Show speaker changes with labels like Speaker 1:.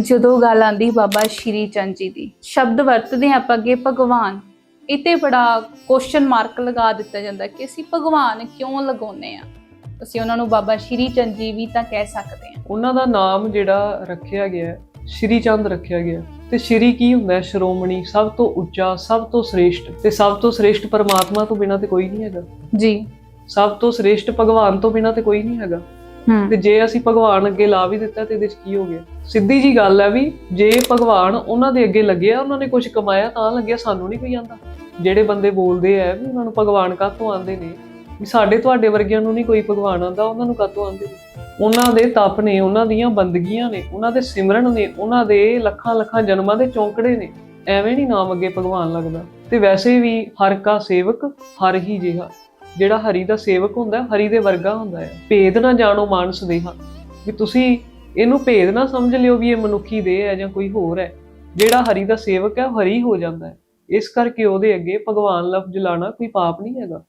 Speaker 1: ਜਦੋਂ ਗੱਲ ਆਂਦੀ ਬਾਬਾ ਸ਼੍ਰੀ ਚੰਦ ਜੀ ਦੀ ਸ਼ਬਦ ਵਰਤਦੇ ਆਪਾਂ ਅੱਗੇ ਭਗਵਾਨ। ਇਹ ਤੇ ਬੜਾ ਕੁਐਸਚਨ ਮਾਰਕ ਲਗਾ ਦਿੱਤਾ ਜਾਂਦਾ ਕਿ ਅਸੀਂ ਭਗਵਾਨ ਕਿਉਂ ਲਗਾਉਂਦੇ ਆ ਅਸੀਂ ਉਹਨਾਂ ਨੂੰ ਬਾਬਾ ਸ਼੍ਰੀ ਚੰਦ ਜੀ ਵੀ ਤਾਂ ਕਹਿ ਸਕਦੇ ਹਾਂ।
Speaker 2: ਉਹਨਾਂ ਦਾ ਨਾਮ ਜਿਹੜਾ ਰੱਖਿਆ ਗਿਆ ਸ਼੍ਰੀ ਚੰਦ ਰੱਖਿਆ ਗਿਆ। ਤੇ ਸ਼੍ਰੀ ਕੀ ਹੁੰਦਾ ਹੈ? ਸ਼੍ਰੋਮਣੀ ਸਭ ਤੋਂ ਉੱਚਾ ਸਭ ਤੋਂ ਸ੍ਰੇਸ਼ਟ। ਤੇ ਸਭ ਤੋਂ ਸ੍ਰੇਸ਼ਟ ਪਰਮਾਤਮਾ ਤੋਂ ਬਿਨਾਂ ਤੇ ਕੋਈ ਨਹੀਂ ਹੈਗਾ।
Speaker 1: ਜੀ।
Speaker 2: ਸਭ ਤੋਂ ਸ੍ਰੇਸ਼ਟ ਭਗਵਾਨ ਤੋਂ ਬਿਨਾਂ ਤੇ ਕੋਈ ਨਹੀਂ ਹੈਗਾ। ਤੇ ਜੇ ਅਸੀਂ ਭਗਵਾਨ ਅੱਗੇ ਲਾ ਵੀ ਦਿੱਤਾ ਤੇ ਇਹਦੇ 'ਚ ਕੀ ਹੋ ਗਿਆ? ਸਿੱਧੀ ਜੀ ਗੱਲ ਹੈ ਵੀ ਜੇ ਭਗਵਾਨ ਉਹਨਾਂ ਦੇ ਅੱਗੇ ਲੱਗਿਆ, ਉਹਨਾਂ ਨੇ ਕੁਝ ਕਮਾਇਆ ਤਾਂ ਲੱਗਿਆ, ਸਾਨੂੰ ਨਹੀਂ ਕੋਈ ਆਂਦਾ। ਜਿਹੜੇ ਬੰਦੇ ਬੋਲਦੇ ਆ ਵੀ ਉਹਨਾਂ ਨੂੰ ਭਗਵਾਨ ਕਾਹਤੋਂ ਆਂਦੇ ਨੇ? ਵੀ ਸਾਡੇ ਤੁਹਾਡੇ ਵਰਗਿਆਂ ਨੂੰ ਨਹੀਂ ਕੋਈ ਭਗਵਾਨ ਆਂਦਾ, ਉਹਨਾਂ ਨੂੰ ਕਾਹਤੋਂ ਆਂਦੇ ਨੇ? ਉਹਨਾਂ ਦੇ ਤਪ ਨੇ, ਉਹਨਾਂ ਦੀਆਂ ਬੰਦਗੀਆਂ ਨੇ, ਉਹਨਾਂ ਦੇ ਸਿਮਰਨ ਨੇ, ਉਹਨਾਂ ਦੇ ਲੱਖਾਂ ਲੱਖਾਂ ਜਨਮਾਂ ਦੇ ਚੌਂਕੜੇ ਨੇ, ਐਵੇਂ ਨਹੀਂ ਨਾਮ ਅੱਗੇ ਭਗਵਾਨ ਲੱਗਦਾ। ਤੇ ਵੈਸੇ ਵੀ ਹਰ ਕਾ ਸੇਵਕ ਹਰ ਹੀ ਜਿਹਾ। ਜਿਹੜਾ ਹਰੀ ਦਾ ਸੇਵਕ ਹੁੰਦਾ, ਹਰੀ ਦੇ ਵਰਗਾ ਹੁੰਦਾ ਹੈ। ਭੇਦ ਨਾ ਜਾਣੋ ਮਾਨਸ ਦੇਹਾ ਵੀ ਤੁਸੀਂ ਇਹਨੂੰ ਭੇਦ ਨਾ ਸਮਝ ਲਿਓ ਵੀ ਇਹ ਮਨੁੱਖੀ ਦੇਹ ਹੈ ਜਾਂ ਕੋਈ ਹੋਰ ਹੈ। ਜਿਹੜਾ ਹਰੀ ਦਾ ਸੇਵਕ ਹੈ, ਉਹ ਹਰੀ ਹੋ ਜਾਂਦਾ ਹੈ। ਇਸ ਕਰਕੇ ਉਹਦੇ ਅੱਗੇ ਭਗਵਾਨ ਲਫ਼ਜ਼ ਲਾਣਾ ਕੋਈ ਪਾਪ ਨਹੀਂ ਹੈਗਾ।